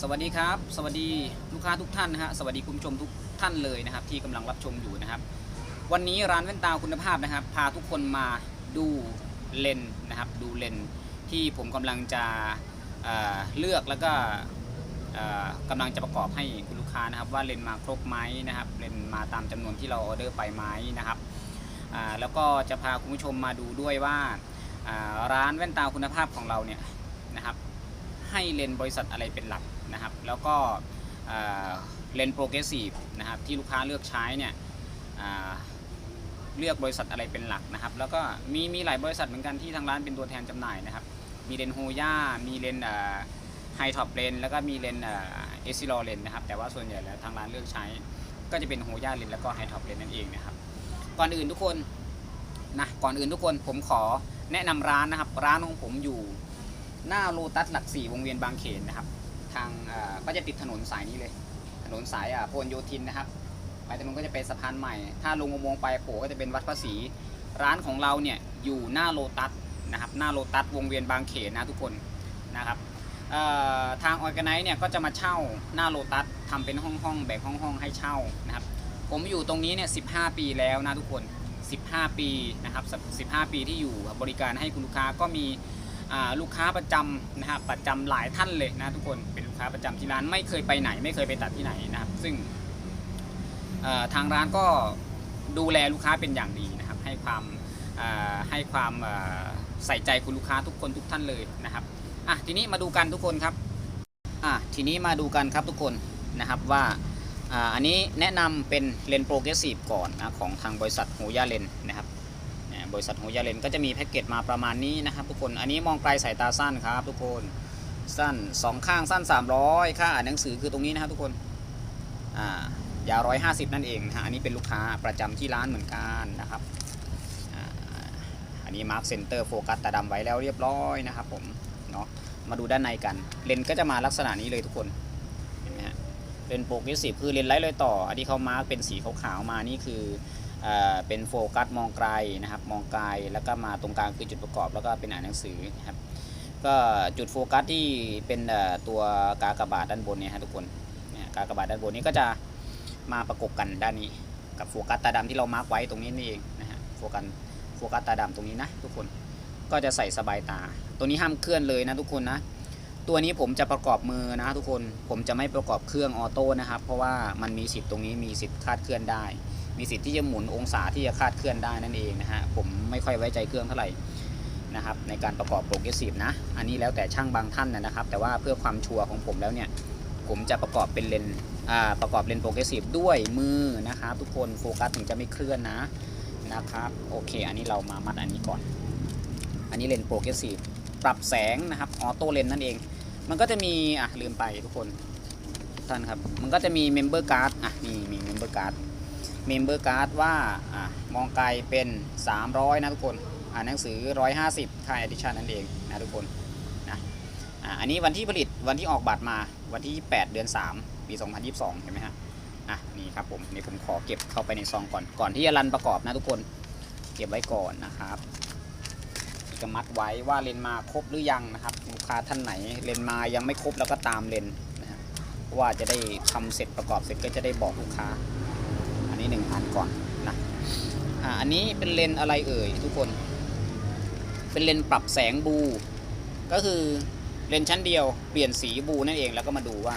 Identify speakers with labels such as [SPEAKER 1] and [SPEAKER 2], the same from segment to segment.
[SPEAKER 1] สวัสดีครับ สวัสดีลูกค้าทุกท่านนะฮะสวัสดีคุณผู้ชมทุกท่านเลยนะครับ ที่กำลังรับชมอยู่นะครับ วันนี้ร้านแว่นตาคุณภาพนะครับ พาทุกคนมาดูเลนนะครับ ดูเลนที่ผมกำลังจะเเลือกแล้วก็เอ่อกำลังจะประกอบให้คุณลูกค้านะครับ ว่าเลนมาครบไหมนะครับเลนมาตามจำนวนที่เราออเดอร์ไปไหมนะครับแล้วก็จะพาคุณผู้ชมมาดูด้วยว่าร้านแว่นตาคุณภาพของเราเนี่ยนะครับให้เลนบริษัทอะไรเป็นหลัก นะครับ แล้วก็เลนส์โปรเกรสซีฟนะครับที่ลูกค้าเลือกใช้เนี่ยเลือกบริษัทอะไรเป็นหลักนะครับ แล้วก็มีมีหลายบริษัทเหมือนกันที่ทางร้านเป็นตัวแทนจำหน่ายนะครับ มีเลนโฮย่ามีเลนไฮท็อปเลนแล้วก็มีเลนเอซิลอเลนนะครับ แต่ว่าส่วนใหญ่แล้วทางร้านเลือกใช้ ก็จะเป็นโฮย่าเลนแล้วก็ไฮท็อปเลนนั่นเองนะครับ ก่อนอื่นทุกคนนะก่อนอื่นทุกคนผมขอแนะนำร้านนะครับ ร้านของผมอยู่หน้าโลตัสหลักสี่วงเวียนบางเขนนะครับ ทางก็จะติดถนนสายนี้เลย ถนนสายอะพหลโยธินนะครับ ไปตรงนู้นก็จะเป็นสะพานใหม่ ถ้าลงอุโมงค์ไปโผก็จะเป็นวัดภาษีร้านของเราเนี่ยอยู่หน้าโลตัสนะครับหน้าโลตัสวงเวียนบางเขนนะทุกคนนะครับทางออแกไนซ์เนี่ยก็จะมาเช่าหน้าโลตัสทำเป็นห้องห้องๆแบ่งห้องห้องๆให้เช่านะครับ ผมอยู่ตรงนี้เนี่ย15ปีแล้วนะทุกคน 15 ปีนะครับ 15 ปีที่อยู่บริการให้คุณลูกค้าก็มี ลูกค้าประจำนะครับประจำหลายท่านเลยนะทุกคนเป็นลูกค้าประจำที่ร้านไม่เคยไปไหน ไม่เคยไปตัดที่ไหนนะครับซึ่งทางร้านก็ดูแลลูกค้าเป็นอย่างดีนะครับ ให้ความาให้ความาใส่ใจคุณลูกค้าทุกคนทุกท่านเลยนะครับอะทีนี้มาดูกันทุกคนครับอะทีนี้มาดูกันครับทุกคนนะครับว่าอ่าอันนี้แนะนำเป็นเลนโปรเกรสซีฟก่อนนะของทางบริษัทโฮย่าเลนนะครับ บริษัทโฮยาเลนก็จะมีแพ็กเกจมาประมาณนี้นะครับทุกคนอันนี้มองไกลสายตาสั้นครับทุกคนสั้น 2 ข้างสั้น 300 ค่าอ่านหนังสือคือตรงนี้นะครับทุกคนอ่ายาว150 นั่นเองนะฮะอันนี้เป็นลูกค้าประจำที่ร้านเหมือนกันนะครับอันนี้มาร์คเซนเตอร์โฟกัสตาดำไว้แล้วเรียบร้อยนะครับผมเนาะมาดูด้านในกัน เลนก็จะมาลักษณะนี้เลยทุกคนเห็นไหมฮะเลนโปรเกรสซีฟคือเลนส์ไร้รอยต่อ อันที่เขามาร์คเป็นสีขาวๆมานี่คือ เป็นโฟกัสมองไกลนะครับมองไกลแล้วก็มาตรงกลางคือจุดประกอบแล้วก็เป็นอ่านหนังสือนะครับก็จุดโฟกัสที่เป็นตัวกากบาทด้านบนเนี่ยฮะทุกคนเนี่ยกากบาทด้านบนนี้ก็จะมาประกบกันด้านนี้กับโฟกัสตาดำที่เรามาร์กไว้ตรงนี้นี่เองนะฮะโฟกัสโฟกัสตาดำตรงนี้นะทุกคนก็จะใส่สบายตา ตัวนี้ห้ามเคลื่อนเลยนะทุกคนนะ ตัวนี้ผมจะประกอบมือนะทุกคนผมจะไม่ประกอบเครื่องออโต้นะครับ เพราะว่ามันมีสิทธิ์ตรงนี้มีสิทธิ์คาดเคลื่อนได้ มีสิทธิ์ที่จะหมุนองศาที่จะคาดเคลื่อนได้นั่นเองนะฮะผมไม่ค่อยไว้ใจเครื่องเท่าไหร่นะครับในการประกอบโปรเกรสซีฟนะ อันนี้แล้วแต่ช่างบางท่านนะครับ แต่ว่าเพื่อความชัวร์ของผมแล้วเนี่ย ผมจะประกอบเป็นเลนประกอบเลนโปรเกรสซีฟด้วยมือนะครับทุกคนโฟกัสถึงจะไม่เคลื่อนนะนะครับโอเค อันนี้เรามามัดอันนี้ก่อน อันนี้เลนโปรเกรสซีฟปรับแสงนะครับออโต้เลนนั่นเอง มันก็จะมีอะลืมไปทุกคนท่านครับ มันก็จะมีเมมเบอร์การ์ดอะนี่มีเมมเบอร์การ์ดเมมเบอร์การ์ดว่าอ่ามองไกลเป็น 300 นะทุกคนอ่านหนังสือ 150ค่าย edition นั่นเองนะทุกคนนะอ่าอันนี้วันที่ผลิตวันที่ออกบัตรมาวันที่ 8 เดือน 3 ปี 2022 เห็นไหมฮะอะนี่ครับผมนี่ผมขอเก็บเข้าไปในซองก่อนก่อนที่จะรันประกอบนะทุกคน เก็บไว้ก่อนนะครับ จะมัดไว้ว่าเลนมาครบหรือยังนะครับลูกค้าท่านไหนเลนมายังไม่ครบแล้วก็ตามเลนนะฮะว่าจะได้ทำเสร็จประกอบเสร็จก็จะได้บอกลูกค้า อันนี้หนึ่งอันก่อนนะอ่าอันนี้เป็นเลนอะไรเอ่ยทุกคน เป็นเลนปรับแสงบู ก็คือเลนชั้นเดียวเปลี่ยนสีบูนั่นเองแล้วก็มาดูว่า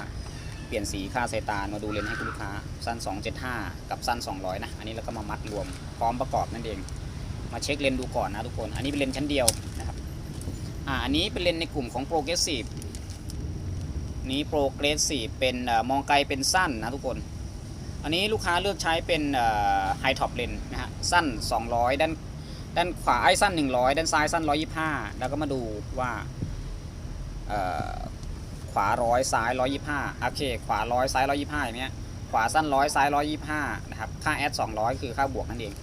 [SPEAKER 1] เปลี่ยนสีค่าสายตามาดูเลนให้ลูกค้าสั้น275 กับสั้น200นะอันนี้เราก็มามัดรวมพร้อมประกอบนั่นเอง มาเช็คเลนดูก่อนนะทุกคน อันนี้เป็นเลนชั้นเดียวนะครับ อ่า อันนี้เป็นเลนในกลุ่มของ progressive นี้ progressive เป็นมองไกลเป็นสั้นนะทุกคน อันนี้ลูกค้าเลือกใช้เป็นไฮท็อปเลนนะฮะ สั้น 200 ด้าน ด้านขวาไอ้สั้น 100 ด้านซ้ายสั้น 125 แล้วก็มาดูว่าขวาร้อยซ้าย125โอเค ขวาร้อยซ้าย125อย่างเงี้ย ขวาสั้นร้อยซ้าย125นะครับ ค่าแอด200คือค่าบวกนั่นเอง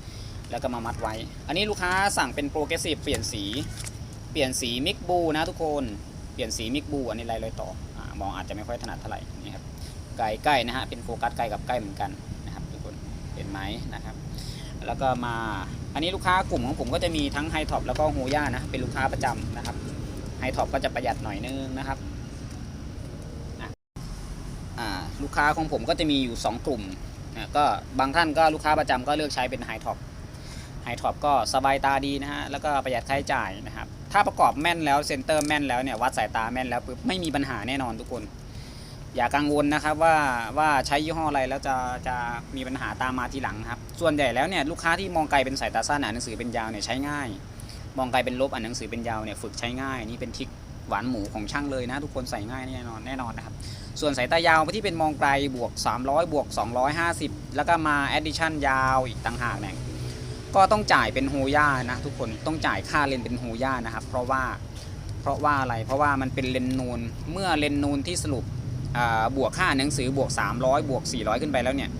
[SPEAKER 1] แล้วก็มามัดไว้ อันนี้ลูกค้าสั่งเป็นโปรเกรสซีฟเปลี่ยนสี เปลี่ยนสีมิกบูนะทุกคน เปลี่ยนสีมิกบูอันนี้ไรเลยต่ออมองอาจจะไม่ค่อยถนัดเท่าไหร่นี่ครับไกลใกล้นะฮะ เป็นโฟกัสใกล้กับใกล้เหมือนกันนะครับทุกคน เห็นไหมนะครับ แล้วก็มา อันนี้ลูกค้ากลุ่มของผมก็จะมีทั้งไฮท็อปแล้วก็โฮย่านะ เป็นลูกค้าประจำนะครับ ไฮท็อปก็จะประหยัดหน่อยนึงนะครับลูกค้าของผมก็จะมีอยู่ 2 กลุ่มนะก็บางท่านก็ลูกค้าประจำก็เลือกใช้เป็นไฮท็อป ไฮท็อปก็สบายตาดีนะฮะ แล้วก็ประหยัดค่าใช้จ่ายนะครับ ถ้าประกอบแม่นแล้วเซนเตอร์แม่นแล้วเนี่ยวัดสายตาแม่นแล้วปุ๊บไม่มีปัญหาแน่นอนทุกคน อย่ากังวลนะครับว่าว่าใช้ยี่ห้ออะไรแล้วจะจะมีปัญหาตามมาทีหลังครับ ส่วนใหญ่แล้วเนี่ยลูกค้าที่มองไกลเป็นสายตาสั้นอ่านหนังสือเป็นยาวเนี่ยใช้ง่าย มองไกลเป็นลบอ่านหนังสือเป็นยาวเนี่ยฝึกใช้ง่ายนี่เป็นทิคหวานหมูของช่างเลยนะ ทุกคนใส่ง่ายแน่นอนแน่นอนนะครับส่วนสายตายาวที่เป็นมองไกลบวก 300 บวก 250 แล้วก็มาแอดดิชันยาวอีกต่างหากเนี่ย ก็ต้องจ่ายเป็นโฮย่านะทุกคนต้องจ่ายค่าเลนเป็นโฮย่านะครับ เพราะว่าเพราะว่าอะไรเพราะว่ามันเป็นเลนนูนเมื่อเลนนูนที่สรุปบวกค่าหนังสือบวก 300 บวก 400 ขึ้นไปแล้วเนี่ย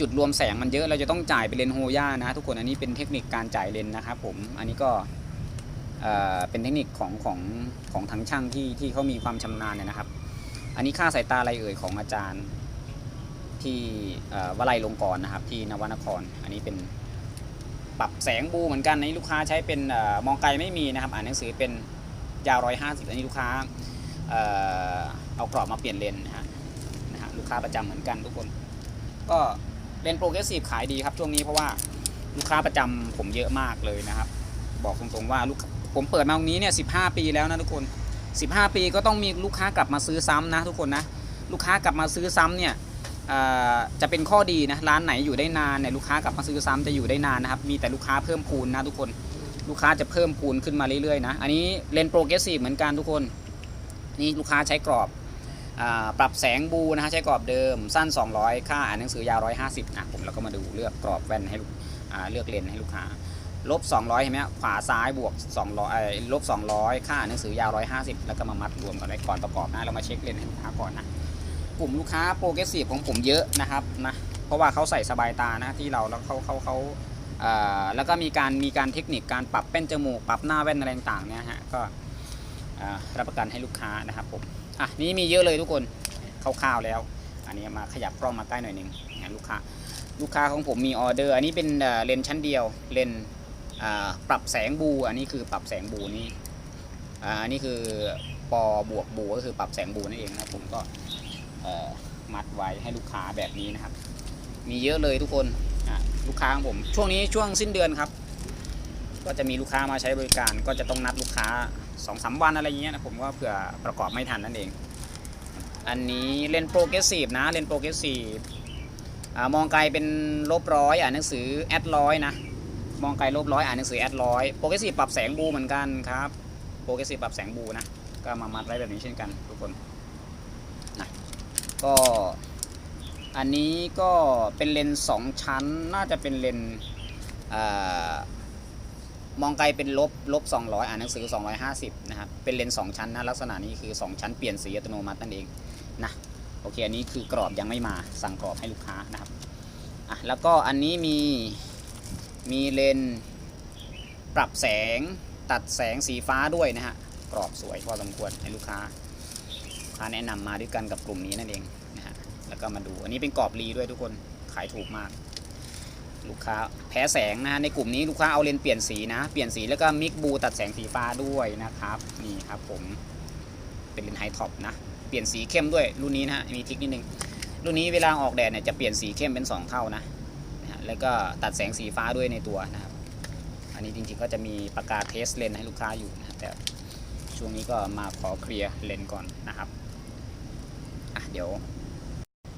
[SPEAKER 1] จุดรวมแสงมันเยอะเราจะต้องจ่ายเป็นเลนโฮย่านะทุกคนอันนี้เป็นเทคนิคการจ่ายเลนนะครับผมอันนี้ก็เป็นเทคนิคของของของทั้งช่างที่ที่เขามีความชำนาญเนี่ยนะครับ อันนี้ค่าสายตาอะไรเอ่ยของอาจารย์ ที่วลัยลงกร์นะครับที่นวนคร อันนี้เป็นปรับแสงบูเหมือนกันอันนี้ลูกค้าใช้เป็นมองไกลไม่มีนะครับ อ่านหนังสือเป็นยาวร้อยห้าสิบอันนี้ลูกค้าเอากรอบมาเปลี่ยนเลนนะฮะนะฮะลูกค้าประจำเหมือนกันทุกคน ก็เลนโปรเกรสซีฟขายดีครับช่วงนี้เพราะว่าลูกค้าประจำผมเยอะมากเลยนะครับ บอกตรงๆว่าลูกผมเปิดมาตรงนี้เนี่ยสิปีแล้วนะทุกคน 15 ปีก็ต้องมีลูกค้ากลับมาซื้อซ้ำนะทุกคนนะลูกค้ากลับมาซื้อซ้ำเนี่ย จะเป็นข้อดีนะร้านไหนอยู่ได้นานเนี่ยลูกค้ากลับมาซื้อซ้ำจะอยู่ได้นานนะครับมีแต่ลูกค้าเพิ่มพูนนะทุกคนลูกค้าจะเพิ่มพูนขึ้นมาเรื่อยๆนะอันนี้เลนโปรเกรสซีฟเหมือนกันทุกคนนี่ลูกค้าใช้กรอบอปรับแสงบูนะฮะใช้กรอบเดิมสั้น 200 ค่าอ่านหนังสือยาว 150นะผมแล้วก็มาดูเลือกกรอบแว่นให้ลูกเลือกเลนให้ลูกค้าลบ 200เห็นไหมขวาซ้ายบวก200เอ่อลบ 200 ค่าหนังสือยาว 150 แล้วก็มามัดรวมกันไว้ก่อนประกอบนะเรามาเช็คเลนให้ลูกค้าก่อนนะ กลุ่มลูกค้าโปรเกรสซีฟของผมเยอะนะครับนะเพราะว่าเขาใส่สบายตานะที่เราแล้วเขาเขาเขาแล้วก็มีการมีการเทคนิคการปรับแป้นจมูกปรับหน้าแว่นอะไรต่างเนี่ยฮะก็รับประกันให้ลูกค้านะครับผมอะนี่มีเยอะเลยทุกคนคร่าวๆแล้ว อันนี้มาขยับกล้องมาใกล้หน่อยหนึ่งนะลูกค้าลูกค้าของผมมีออเดอร์ อันนี้เป็นเลนชั้นเดียวเลนปรับแสงบู อันนี้คือปรับแสงบูนี่อันนี้คือปอบวกบูก็คือปรับแสงบูนั่นเองนะผมก็ มัดไว้ให้ลูกค้าแบบนี้นะครับ มีเยอะเลยทุกคนลูกค้าของผม ช่วงนี้ช่วงสิ้นเดือนครับ ก็จะมีลูกค้ามาใช้บริการ ก็จะต้องนัดลูกค้าสองสามวันอะไรอย่างเงี้ยนะผมก็เผื่อประกอบไม่ทันนั่นเอง อันนี้เลนโปรเกรสซีฟนะเลนโปรเกรสซีฟมองไกลเป็นลบร้อยอ่านหนังสือแอดร้อยนะมองไกลลบร้อยอ่านหนังสือแอดร้อยโปรเกรสซีฟปรับแสงบูเหมือนกันครับโปรเกรสซีฟปรับแสงบูนะก็มามัดไว้แบบนี้เช่นกันทุกคน ก็อันนี้ก็เป็นเลนส์สองชั้นน่าจะเป็นเลนส์มองไกลเป็นลบลบ 200 อ่านหนังสือ 250 นะครับ เป็นเลนส์สองชั้นนะลักษณะนี้คือ 2 ชั้นเปลี่ยนสีอัตโนมัตินั่นเองนะโอเค อันนี้คือกรอบยังไม่มาสั่งกรอบให้ลูกค้านะครับอะแล้วก็อันนี้มีมีเลนส์ปรับแสงตัดแสงสีฟ้าด้วยนะฮะกรอบสวยพอสมควรให้ลูกค้า ค้าแนะนำมาด้วยกันกับกลุ่มนี้นั่นเองนะฮะแล้วก็มาดูอันนี้เป็นกรอบรีด้วยทุกคนขายถูกมาก ลูกค้าแพ้แสงนะในกลุ่มนี้ลูกค้าเอาเลนเปลี่ยนสีนะ เปลี่ยนสีแล้วก็มิกบูตัดแสงสีฟ้าด้วยนะครับนี่ครับผมเป็นเลนไฮท็อปนะเปลี่ยนสีเข้มด้วยรุ่นนี้นะฮะมีทิกนิดนึงรุ่นนี้เวลาออกแดดเนี่ยจะเปลี่ยนสีเข้มเป็นสองเท่านะแล้วก็ตัดแสงสีฟ้าด้วยในตัวนะครับ อันนี้จริงๆก็จะมีประกาศเทสเลนให้ลูกค้าอยู่นะแต่ช่วงนี้ก็มาขอเคลียร์เลนก่อนนะครับ เดี๋ยว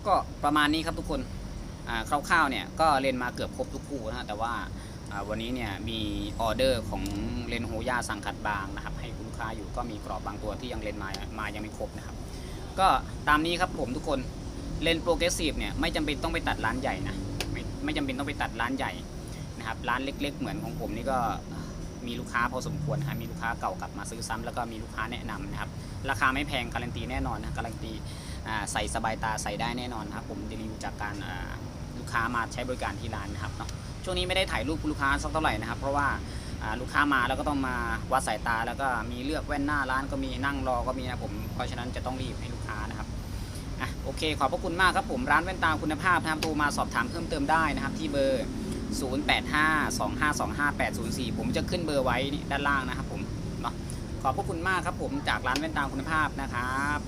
[SPEAKER 1] ก็ประมาณนี้ครับทุกคนคร่าวๆเนี่ยก็เลนมาเกือบครบทุกคู่นะแต่ว่าวันนี้เนี่ยมีออเดอร์ของเลนโฮย่าสั่งขัดบางนะครับ ให้คุณลูกค้าอยู่ก็มีกรอบบางตัวที่ยังเลนมามายังไม่ครบนะครับ ก็ตามนี้ครับผมทุกคนเลนโปรเกรสซีฟเนี่ยไม่จำเป็นต้องไปตัดร้านใหญ่นะไม่ไม่จำเป็นต้องไปตัดร้านใหญ่นะครับร้านเล็ก ๆ เหมือนของผมนี่ก็มีลูกค้าพอสมควรนะฮะมีลูกค้าเก่ากลับมาซื้อซ้ำแล้วก็มีลูกค้าแนะนำนะครับราคาไม่แพงการันตีแน่นอนนะการันตี ใส่สบายตาใส่ได้แน่นอนครับผมรีวิวจากการลูกค้ามาใช้บริการที่ร้านนะครับเนาะช่วงนี้ไม่ได้ถ่ายรูปลูกค้าสักเท่าไหร่นะครับ เพราะว่าลูกค้ามาแล้วก็ต้องมาวัดสายตาแล้วก็มีเลือกแว่นหน้าร้านก็มีนั่งรอก็มีนะผมเพราะฉะนั้นจะต้องรีบให้ลูกค้านะครับอะโอเค ขอบพระคุณมากครับผมร้านแว่นตาคุณภาพนะครับโทรมาสอบถามเพิ่มเติมได้นะครับ ที่เบอร์ 0852525804 ผมจะขึ้นเบอร์ไว้ด้านล่างนะครับผมเนาะขอบพระคุณมากครับผมจากร้านแว่นตาคุณภาพนะครับ